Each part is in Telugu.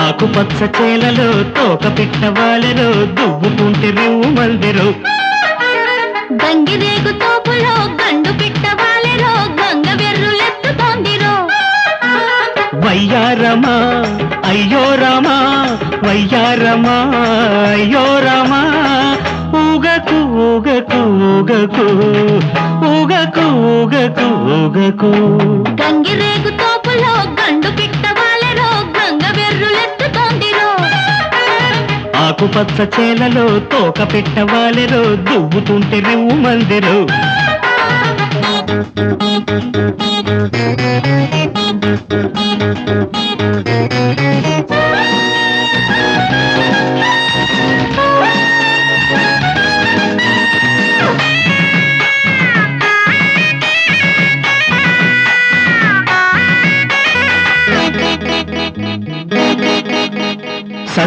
ఆకుపచ్చ చేలలో తోక పెట్ట పిట్టవాలెలో దువ్వుకుంటే రివ్వు మందిరు గంగిరేగు తోపులో గండు వయ్యారమా అయ్యో రామా వయ్యారమా అయ్యో రామా. ఊగకు ఊగకు ఊగకు ఊగకు ఊగకు ఊగకు. గంగిరేగు తోపులో గండు పిట్ట వాలెరో గంగ వెర్రులెత్తుతోందిరో. ఆకుపచ్చ చేలలో తోక పిట్టవాలెలో దువ్వుతుంటే రివ్వు మందిరు.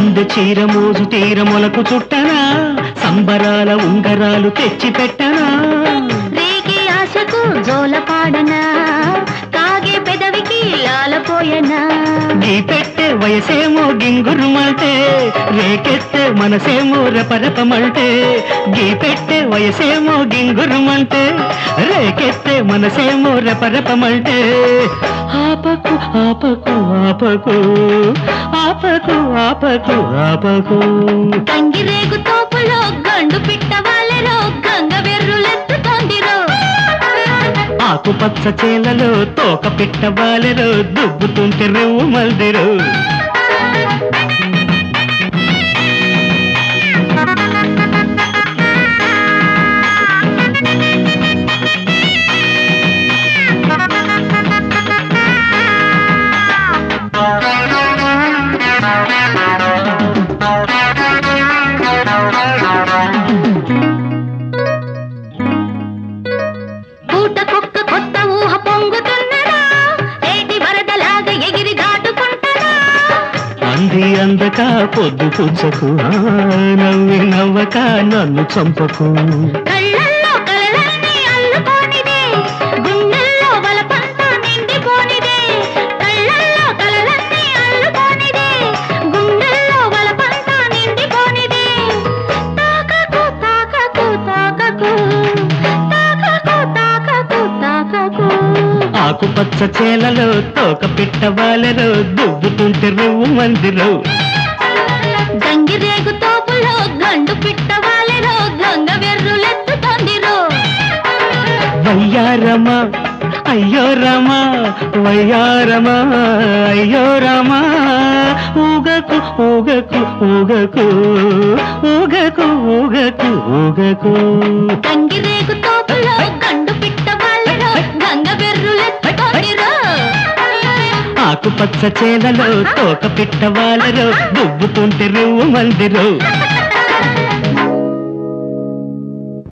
సందు చీర మోజు తీర మొలకు చుట్టనా? సంబరాల ఉంగరాలు తెచ్చి పెట్టనా? రేగి ఆశకు జోల పాడనా? కాగే పెదవికి లాలపోయనా? గీ పెట్టే వయసేమో గింగురుమంటే రేకెత్తే మనసేమో రపరపమంటే గీ పెట్టే వయసేమో గింగురుమంటే రేకెత్తే మనసేమో రపరపమంటే ఆపకు ఆపకు ఆపకు ఆపకు ఆపకు ఆపకు. గంగిరేగు తోపులో గండు పిట్ట ఆకుపచ్చ చేలలో తోక పిట్ట బాలెలో దుబ్బుతుంటే రివ్వు మల్దిరు. అందక పొద్దు పుచ్చకు నవ్వి నవ్వక నన్ను చంపకు. ఆకుపచ్చ చేలలో తోక పిట్ట బాలెలో దుబ్బుతుంటే రివ్వు మందిరు గంగిరేగు తోపులో గండు పిట్ట వాలెరో గంగ వెర్రులెత్తుతోందిరో. వయ్యారమా అయ్యో రామా వయ్యారమా అయ్యో రామా. ఊగకు ఊగకు ఊగకు ఊగకు ఊగకు ఊగకు. గంగిరేగు తోపులో పచ్చ చేలలో తోక పిట్ట వాళ్ళలో దువ్వుతుంటే రువ్వు మందిరో.